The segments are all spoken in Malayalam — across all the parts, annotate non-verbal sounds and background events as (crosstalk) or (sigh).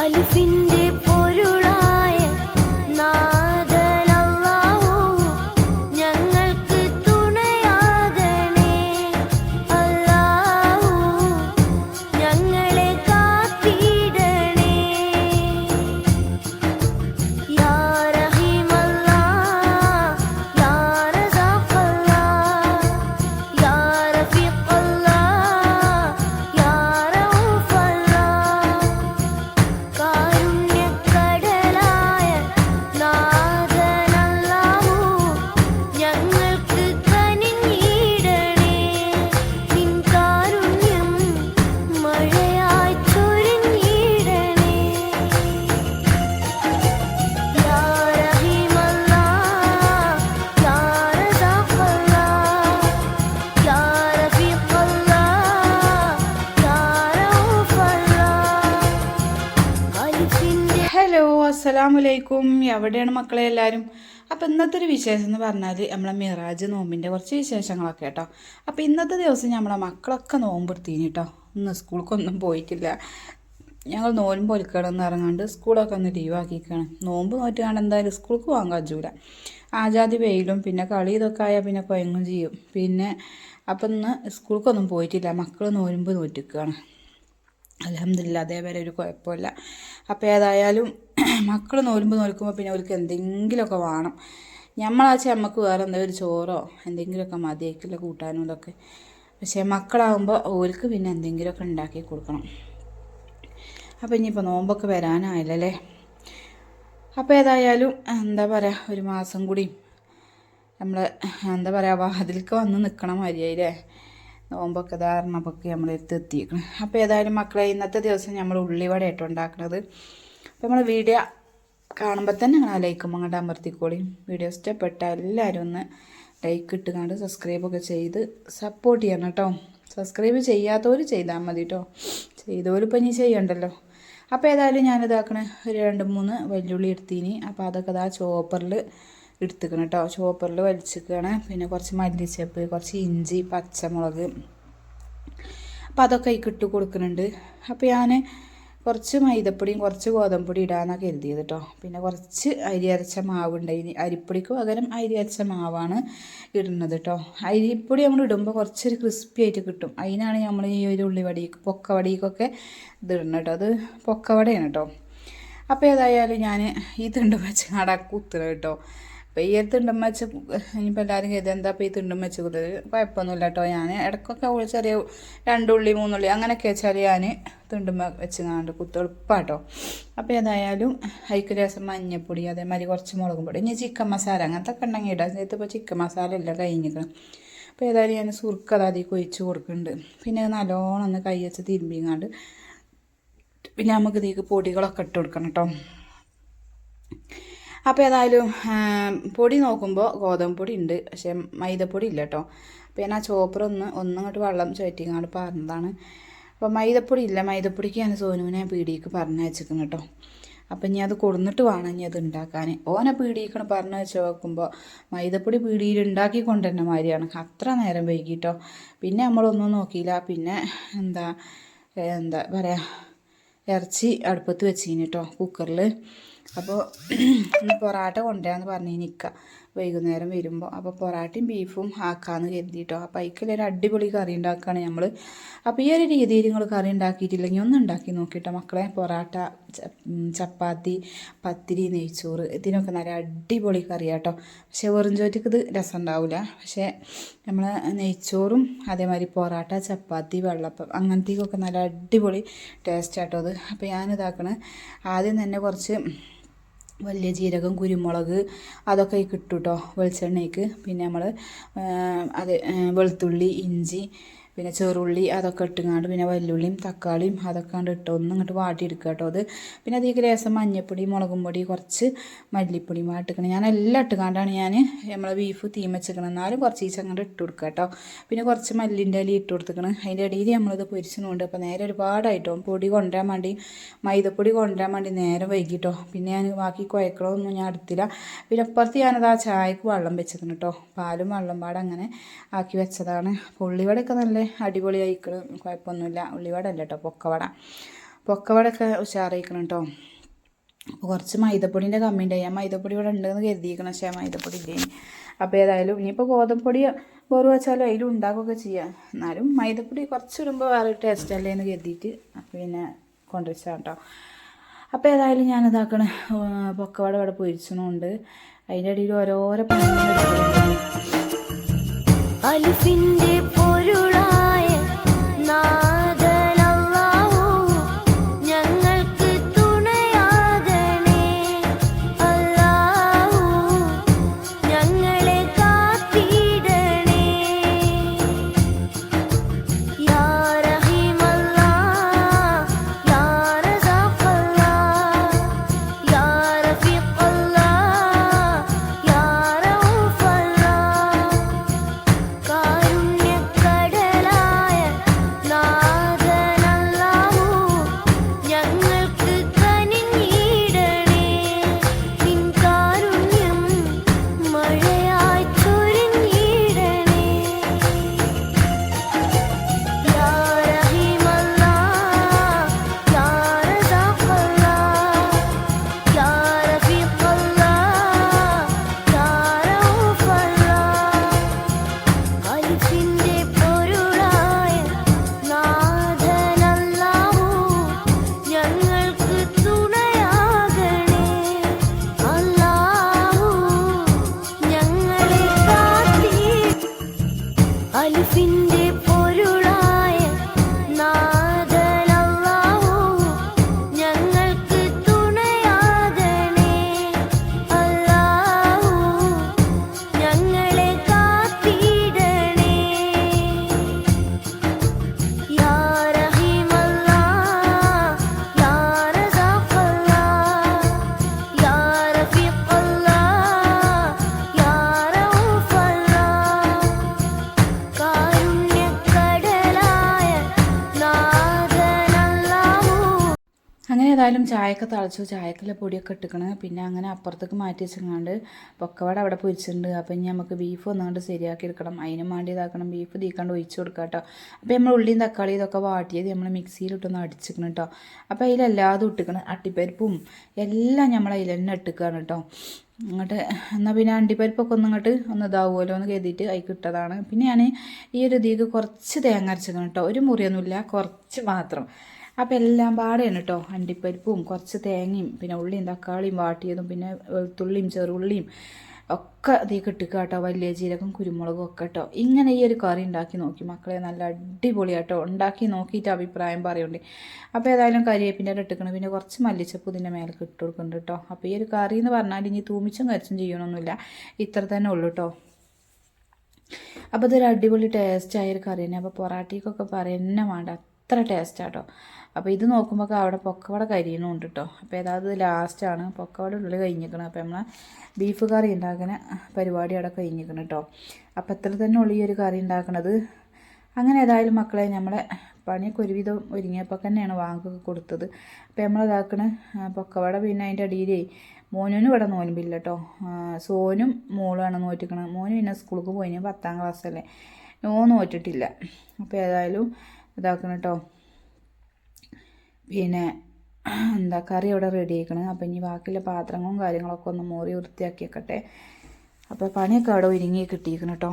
അലിഫിന്റെ അസ്സലാമലൈക്കും. എവിടെയാണ് മക്കളെ എല്ലാവരും അപ്പോൾ ഇന്നത്തെ ഒരു വിശേഷം എന്ന് പറഞ്ഞാൽ നമ്മളെ മിറാജ് നോമ്പിന്റെ കുറച്ച് വിശേഷങ്ങളൊക്കെ കേട്ടോ. അപ്പോൾ ഇന്നത്തെ ദിവസം നമ്മളെ മക്കളൊക്കെ നോമ്പെടുത്തീനി കേട്ടോ ഇന്ന് സ്കൂൾക്കൊന്നും പോയിട്ടില്ല. ഞങ്ങൾ നോലും പൊലിക്കണമെന്ന് ഇറങ്ങാണ്ട് സ്കൂളൊക്കെ ഒന്ന് ലീവാക്കിക്കാണ് നോമ്പ് നോറ്റുകാണ്ട് എന്തായാലും സ്കൂൾക്ക് പോകാൻ കഴിയൂല ആജാതി വെയിലും പിന്നെ കളി ഇതൊക്കെ ആയാൽ പിന്നെ കൊയങ്ങും ചെയ്യും. പിന്നെ അപ്പം ഇന്ന് സ്കൂൾക്കൊന്നും പോയിട്ടില്ല. മക്കൾ നോലുമ്പ് നോറ്റിക്കുകയാണ് അലഹമില്ല അതേവരെ ഒരു കുഴപ്പമില്ല. അപ്പോൾ ഏതായാലും (clears throat) മക്കൾ നോലുമ്പോൾ നോൽക്കുമ്പോൾ പിന്നെ അവർക്ക് എന്തെങ്കിലുമൊക്കെ വേണം. ഞമ്മളാച്ച നമുക്ക് വേറെ എന്തെങ്കിലും ഒരു ചോറോ എന്തെങ്കിലുമൊക്കെ മതിയാക്കില്ല കൂട്ടാനും ഇതൊക്കെ. പക്ഷേ മക്കളാകുമ്പോൾ ഓർക്ക് പിന്നെ എന്തെങ്കിലുമൊക്കെ ഉണ്ടാക്കി കൊടുക്കണം. അപ്പോൾ ഇനിയിപ്പോൾ നോമ്പൊക്കെ വരാനായില്ലല്ലേ? അപ്പോൾ ഏതായാലും എന്താ പറയുക ഒരു മാസം കൂടി നമ്മൾ എന്താ പറയുക വാതിലേക്ക് വന്ന് നിൽക്കണം മതിയായില്ലേ നോമ്പൊക്കെ ധാരണപ്പൊക്കെ നമ്മൾ എടുത്ത് എത്തിക്കണം അപ്പോൾ ഏതായാലും മക്കളെ ഇന്നത്തെ ദിവസം നമ്മൾ ഉള്ളിവട ആയിട്ട് ഉണ്ടാക്കുന്നത് അപ്പോൾ നമ്മൾ വീഡിയോ കാണുമ്പോൾ തന്നെ നിങ്ങൾ ലൈക്കും അങ്ങോട്ട് അമർത്തിക്കോളി. വീഡിയോ ഇഷ്ടപ്പെട്ട എല്ലാവരും ഒന്ന് ലൈക്ക് ഇട്ട് കണ്ട് സബ്സ്ക്രൈബൊക്കെ ചെയ്ത് സപ്പോർട്ട് ചെയ്യണം കേട്ടോ. സബ്സ്ക്രൈബ് ചെയ്യാത്തവർ ചെയ്താൽ മതി കേട്ടോ ചെയ്തവരും ഇപ്പം ഇനി ചെയ്യണ്ടല്ലോ. അപ്പോൾ ഏതായാലും ഞാനിതാക്കണേ. ഒരു രണ്ട് മൂന്ന് വെല്ലുള്ളി എടുത്തീനി. അപ്പോൾ അതൊക്കെ ഇതാ ചോപ്പറിൽ എടുത്തുക്കണം കേട്ടോ ചോപ്പറിൽ വലിച്ചിരിക്കുകയാണ് പിന്നെ കുറച്ച് മല്ലിച്ചപ്പ് കുറച്ച് ഇഞ്ചി പച്ചമുളക്. അപ്പോൾ അതൊക്കെ ഇട്ട് കൊടുക്കുന്നുണ്ട്. അപ്പോൾ ഞാൻ കുറച്ച് മൈദപ്പൊടിയും കുറച്ച് ഗോതമ്പൊടി ഇടാമെന്നാണ് കരുതിയത് കേട്ടോ പിന്നെ കുറച്ച് അരി അരച്ച മാവ് ഉണ്ടായിന് അരിപ്പൊടിക്ക് പകരം അരി അരച്ച മാവാണ് ഇടുന്നത് കേട്ടോ അരിപ്പൊടി നമ്മൾ ഇടുമ്പോൾ കുറച്ചൊരു ക്രിസ്പി ആയിട്ട് കിട്ടും. അതിനാണ് നമ്മൾ ഈ ഒരു ഉള്ളിവടിക്ക് പൊക്കവടിക്കൊക്കെ ഇത് ഇടുന്നത് കേട്ടോ അത് പൊക്കവടയാണ് കേട്ടോ അപ്പോൾ ഏതായാലും ഞാൻ ഈ തിണ്ടും വെച്ച് നടക്കുത്തണം കേട്ടോ അപ്പോൾ ഈ തിണ്ടും വെച്ച് ഇനിയിപ്പോൾ എല്ലാവരും കരുതി എന്താ ഇപ്പോൾ ഈ തിണ്ടും വെച്ച് കൂടുതൽ കുഴപ്പമൊന്നുമില്ല കേട്ടോ ഞാൻ ഇടയ്ക്കൊക്കെ ചെറിയ രണ്ടുള്ളി മൂന്നുള്ളി അങ്ങനെയൊക്കെ വെച്ചാൽ ഞാൻ തിണ്ടും വെച്ച് കാണ്ട് കുത്ത് എളുപ്പമാട്ടോ അപ്പോൾ ഏതായാലും അതിക്ക് രസം മഞ്ഞപ്പൊടി അതേമാതിരി കുറച്ച് മുളകും പൊടി ഇനി ചിക്കൻ മസാല അങ്ങനത്തെ ഒക്കെ ഉണ്ടെങ്കിൽ ഇടാം. ഇതിപ്പോൾ ചിക്കൻ മസാല എല്ലാം കഴിഞ്ഞിരിക്കണം അപ്പോൾ ഏതായാലും ഞാൻ സുർക്ക അത് അതിൽ കൊടുക്കുന്നുണ്ട് പിന്നെ നല്ലോണം ഒന്ന് കൈ വെച്ച് തിരുമ്പിങ്ങാണ്ട് പിന്നെ നമുക്ക് ഇതിലേക്ക് പൊടികളൊക്കെ ഇട്ട് കൊടുക്കണം കേട്ടോ അപ്പോൾ ഏതായാലും പൊടി നോക്കുമ്പോൾ ഗോതമ്പ് പൊടി ഉണ്ട് പക്ഷേ മൈദപ്പൊടി ഇല്ല കേട്ടോ അപ്പോൾ ഞാൻ ആ ചോപ്പറൊന്ന് ഒന്നങ്ങോട്ട് വെള്ളം ചുറ്റിങ്ങാണ്ട് പറഞ്ഞതാണ് അപ്പോൾ മൈദപ്പൊടി ഇല്ല മൈദപ്പൊടിക്ക് ഞാൻ സോനുവിനെ പീടിക്ക് പറഞ്ഞയച്ചിരിക്കുന്നു കേട്ടോ അപ്പം ഇനി അത് കൊടുന്നിട്ട് വേണം ഇനി അത് ഉണ്ടാക്കാൻ ഓനെ പീടിക്കണം പറഞ്ഞു വെച്ച് നോക്കുമ്പോൾ മൈദപ്പൊടി പീടിയിൽ ഉണ്ടാക്കി കൊണ്ടുവരുന്ന മാതിരിയാണ്. അത്ര നേരം വൈകിട്ടോ പിന്നെ നമ്മളൊന്നും നോക്കിയില്ല. പിന്നെ എന്താ എന്താ പറയുക ഇറച്ചി അടുപ്പത്ത് വെച്ചിന് കേട്ടോ കുക്കറിൽ അപ്പോൾ പൊറാട്ട കൊണ്ടുവരാമെന്ന് പറഞ്ഞു നിൽക്കുക വൈകുന്നേരം വരുമ്പോൾ അപ്പോൾ പൊറാട്ടയും ബീഫും ആക്കാമെന്ന് കരുതിയിട്ടോ അപ്പോൾ അതിക്കൊരു അടിപൊളി കറി ഉണ്ടാക്കുകയാണ് നമ്മൾ അപ്പോൾ ഈ ഒരു രീതിയിൽ നിങ്ങൾ കറി ഉണ്ടാക്കിയിട്ടില്ലെങ്കിൽ ഒന്ന് ഉണ്ടാക്കി നോക്കിയിട്ടോ മക്കളെ. പൊറാട്ട ചപ്പാത്തി പത്തിരി നെയ്ച്ചോറ് ഇതിനൊക്കെ നല്ല അടിപൊളി കറിയാട്ടോ. പക്ഷേ വെറും ചോറ്റക്ക് ഇത് രസം ഉണ്ടാവില്ല പക്ഷേ നമ്മൾ നെയ്ച്ചോറും അതേമാതിരി പൊറാട്ട ചപ്പാത്തി വെള്ളപ്പം അങ്ങനത്തേക്കൊക്കെ നല്ല അടിപൊളി ടേസ്റ്റ് ആട്ടോ അത്. അപ്പോൾ ഞാനിതാക്കണേ. ആദ്യം തന്നെ കുറച്ച് വലിയ ജീരകം കുരുമുളക് അതൊക്കെ കിട്ടും കേട്ടോ വെളിച്ചെണ്ണയ്ക്ക് പിന്നെ നമ്മൾ അത് വെളുത്തുള്ളി ഇഞ്ചി പിന്നെ ചെറുള്ളി അതൊക്കെ ഇട്ടുങ്ങാണ്ട് പിന്നെ വല്ലുള്ളിയും തക്കാളിയും അതൊക്കെ കണ്ട് ഇട്ട് ഒന്ന് ഇങ്ങോട്ട് വാട്ടിയെടുക്കുക കേട്ടോ അത്. പിന്നെ അതിലേക്ക് ലേശം മഞ്ഞപ്പൊടി മുളകും പൊടി കുറച്ച് മല്ലിപ്പൊടി വാട്ടിക്കണം ഞാൻ എല്ലാം ഇട്ടുകൊണ്ടാണ് ഞാൻ നമ്മളെ ബീഫ് തീം വെച്ചിരിക്കണം. എന്നാലും കുറച്ച് ഈച്ച അങ്ങോട്ട് ഇട്ട് കൊടുക്കുക കേട്ടോ. പിന്നെ കുറച്ച് മല്ലിന്റെ ഇല ഇട്ട് കൊടുത്തിക്കണം അതിന്റെ ഇടയിൽ നമ്മളിത് പൊരിച്ചിട്ടുണ്ട് അപ്പോൾ നേരെ ഒരുപാടായിട്ടോ. പൊടി കൊണ്ടുവരാൻ വേണ്ടി മൈദപ്പൊടി കൊണ്ടുവരാൻ വേണ്ടി നേരെ വൈകിട്ടോ. പിന്നെ ഞാൻ ബാക്കി കുഴക്കളൊന്നും ഞാൻ എടുത്തില്ല പിന്നെ അപ്പുറത്ത് ഞാനത് ആ ചായക്ക് വെള്ളം വെച്ചിരിക്കണം കേട്ടോ. പാലും വെള്ളം പാടെ അങ്ങനെ ആക്കി വെച്ചതാണ്. അപ്പോൾ ഉള്ളിവടയൊക്കെ ആയിക്കണ് കുഴപ്പമൊന്നുമില്ല. ഉള്ളിവട അല്ല കേട്ടോ പൊക്കവട. പൊക്കവടൊക്കെ ഉഷാറായിക്കണം കേട്ടോ അപ്പോൾ കുറച്ച് മൈദപ്പൊടിന്റെ കമ്മിയുണ്ടായി ഞാൻ മൈദപ്പൊടി ഇവിടെ ഉണ്ടെന്ന് കരുതിയിരിക്കണം. പക്ഷേ മൈദപ്പൊടി ഇല്ലേ അപ്പോൾ ഏതായാലും ഇനിയിപ്പോൾ ഗോതമ്പൊടി ബോറ് വെച്ചാലും അതിലും ഉണ്ടാക്കുകയൊക്കെ ചെയ്യാം. എന്നാലും മൈദപ്പൊടി കുറച്ച് ഇടുമ്പോൾ വേറെ ടേസ്റ്റ് അല്ലേ എന്ന് കരുതിയിട്ട് പിന്നെ കൊണ്ടുവച്ചാൽ കേട്ടോ അപ്പോൾ ഏതായാലും ഞാൻ ഇതാക്കണ പൊക്കവട ഇവിടെ പൊരിച്ചണുണ്ട്. അതിന്റെ ഇടയിൽ ഓരോരോ പണികളുണ്ട് അങ്ങനെ ഏതായാലും ചായയൊക്കെ തളച്ചു. ചായക്കുള്ള പൊടിയൊക്കെ ഇട്ടിക്കണ്. പിന്നെ അങ്ങനെ അപ്പുറത്തേക്ക് മാറ്റി വെച്ചങ്ങാണ്ട് പൊക്കവട അവിടെ പൊരിച്ചിട്ടുണ്ട്. അപ്പം ഇനി നമുക്ക് ബീഫ് ഒന്നുകൊണ്ട് ശരിയാക്കി എടുക്കണം. അതിനും വേണ്ടി ഇതാക്കണം. ബീഫ് തീക്കാണ്ട് ഒഴിച്ചു കൊടുക്കാം കേട്ടോ അപ്പോൾ നമ്മൾ ഉള്ളിയും തക്കാളി ഇതൊക്കെ വാട്ടിയത് നമ്മൾ മിക്സിയിലിട്ടൊന്ന് അടിച്ചിക്കണം കേട്ടോ അപ്പോൾ അതിലെല്ലാതും ഇട്ടിക്കണം. അട്ടിപ്പരിപ്പും എല്ലാം നമ്മൾ അതിൽ തന്നെ ഇട്ടിക്കുകയാണ് കേട്ടോ അങ്ങോട്ട് എന്നാൽ പിന്നെ അണ്ടിപ്പരിപ്പൊക്കെ ഒന്ന് ഇങ്ങോട്ട് ഒന്ന് ഇതാവുമല്ലോ എന്ന് കരുതിയിട്ട് അതിൽ ഇട്ടതാണ്. പിന്നെ ഞാൻ ഈ ഒരു ഇതിക്ക് കുറച്ച് തേങ്ങ അരച്ചിരിക്കണം കേട്ടോ ഒരു മുറിയൊന്നുമില്ല. കുറച്ച് മാത്രം. അപ്പോൾ എല്ലാം പാടെയാണ് കേട്ടോ അണ്ടിപ്പരിപ്പും കുറച്ച് തേങ്ങയും പിന്നെ ഉള്ളിയും തക്കാളിയും വാട്ടിയതും പിന്നെ വെളുത്തുള്ളിയും ചെറുള്ളിയും ഒക്കെ ഇതിൽ ഇട്ടുക കേട്ടോ വലിയ ജീരകം കുരുമുളകും ഒക്കെ കേട്ടോ ഇങ്ങനെ ഈ ഒരു കറി ഉണ്ടാക്കി നോക്കി. മക്കളെ നല്ല അടിപൊളിയാട്ടോ. ഉണ്ടാക്കി നോക്കിയിട്ട് അഭിപ്രായം പറയുന്നുണ്ട് അപ്പോൾ ഏതായാലും കരിയേപ്പിന്റെ ഇട്ടിക്കണം. പിന്നെ കുറച്ച് മല്ലിച്ചപ്പ് ഇതിന്റെ മേലെ ഇട്ട് കൊടുക്കുന്നുണ്ട് കേട്ടോ അപ്പോൾ ഈ ഒരു കറി എന്ന് പറഞ്ഞാൽ ഇനി തൂമിച്ചും കരിച്ചും ചെയ്യണമൊന്നുമില്ല ഇത്ര തന്നെ ഉള്ളൂ കേട്ടോ അപ്പോൾ ഇതൊരു അടിപൊളി ടേസ്റ്റ് ആയൊരു കറി തന്നെ. അപ്പോൾ പൊറാട്ടിക്കൊക്കെ പറയുന്ന വേണ്ട അത്ര ടേസ്റ്റാട്ടോ. അപ്പോൾ ഇത് നോക്കുമ്പോൾ അവിടെ പൊക്കവട കരിയണമുണ്ട് കേട്ടോ അപ്പോൾ ഏതായത് ലാസ്റ്റാണ്. പൊക്കവട ഉള്ളിൽ കഴിഞ്ഞിരിക്കണം അപ്പോൾ നമ്മൾ ബീഫ് കറി ഉണ്ടാക്കുന്ന പരിപാടി അവിടെ കഴിഞ്ഞിരിക്കണം കേട്ടോ അപ്പോൾ എത്ര തന്നെ ഉള്ളു ഒരു കറി ഉണ്ടാക്കണത് അങ്ങനെ ഏതായാലും മക്കളെ നമ്മളെ പണിയൊക്കെ ഒരുവിധം ഒരുങ്ങിയപ്പോൾ തന്നെയാണ് വാങ്ങൊക്കെ കൊടുത്തത്. അപ്പോൾ നമ്മൾ ഇതാക്കണ പൊക്കവട പിന്നെ അതിന്റെ അടിയിലേ മോനും ഇവിടെ നോൻപില്ല കേട്ടോ സോനും മോളുമാണ് നോറ്റിക്കണത് മോനും പിന്നെ സ്കൂളിൽ പോയി പത്താം ക്ലാസ്സല്ലേ. നോ നോറ്റിട്ടില്ല. അപ്പോൾ ഏതായാലും ഇതാക്കണം കേട്ടോ പിന്നെ എന്താ കറി അവിടെ റെഡി ആക്കണം അപ്പം ഇനി ബാക്കിയുള്ള പാത്രങ്ങളും കാര്യങ്ങളൊക്കെ ഒന്ന് മോറി വൃത്തിയാക്കി വെക്കട്ടെ അപ്പോൾ പണിയൊക്കെ അവിടെ ഒരുങ്ങി കിട്ടിയിരിക്കണം കേട്ടോ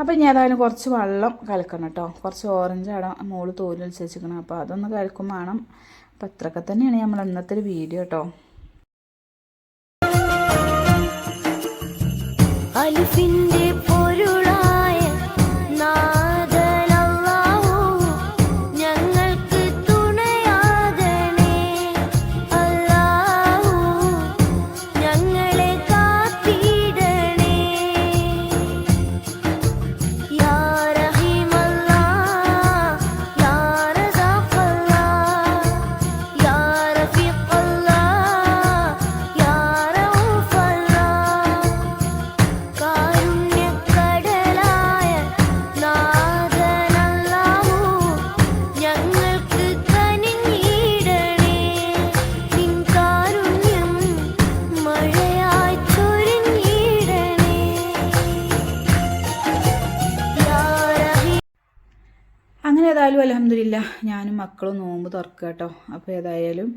അപ്പം ഇനി ഏതായാലും കുറച്ച് വെള്ളം കലക്കണം കേട്ടോ കുറച്ച് ഓറഞ്ച് അവിടെ മോൾ തോൽ വെച്ചിരിക്കണം. അപ്പോൾ അതൊന്ന് കലക്കും വേണം. അപ്പം അത്രയൊക്കെ തന്നെയാണ് നമ്മൾ ഇന്നത്തെ ഒരു വീഡിയോ കേട്ടോ അലിഫിന്റെ ഏതായാലും അലഹമില്ല ഞാനും മക്കളും നോമ്പ് തുറക്കുക കേട്ടോ അപ്പോൾ ഏതായാലും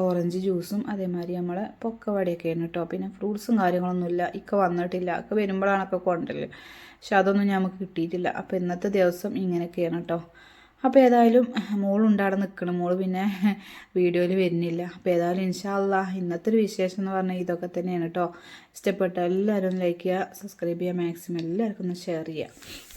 ഓറഞ്ച് ജ്യൂസും അതേമാതിരി നമ്മളെ പൊക്കവടയൊക്കെയാണ് കേട്ടോ പിന്നെ ഫ്രൂട്ട്സും കാര്യങ്ങളൊന്നുമില്ല. ഇക്ക വന്നിട്ടില്ല. ഒക്കെ വരുമ്പോഴാണൊക്കെ കൊണ്ടല്ലേ പക്ഷെ അതൊന്നും നമുക്ക് കിട്ടിയിട്ടില്ല. അപ്പോൾ ഇന്നത്തെ ദിവസം ഇങ്ങനെയൊക്കെയാണ് കേട്ടോ അപ്പോൾ ഏതായാലും മോളുണ്ടവിടെ നിൽക്കണം മോൾ പിന്നെ വീഡിയോയിൽ വരുന്നില്ല. അപ്പോൾ ഏതായാലും ഇൻഷാല്ല ഇന്നത്തെ ഒരു വിശേഷം എന്ന് പറഞ്ഞാൽ ഇതൊക്കെ തന്നെയാണ് കേട്ടോ ഇഷ്ടപ്പെട്ട എല്ലാവരും ലൈക്ക് ചെയ്യുക സബ്സ്ക്രൈബ് ചെയ്യുക മാക്സിമം എല്ലാവർക്കും ഒന്ന് ഷെയർ ചെയ്യുക.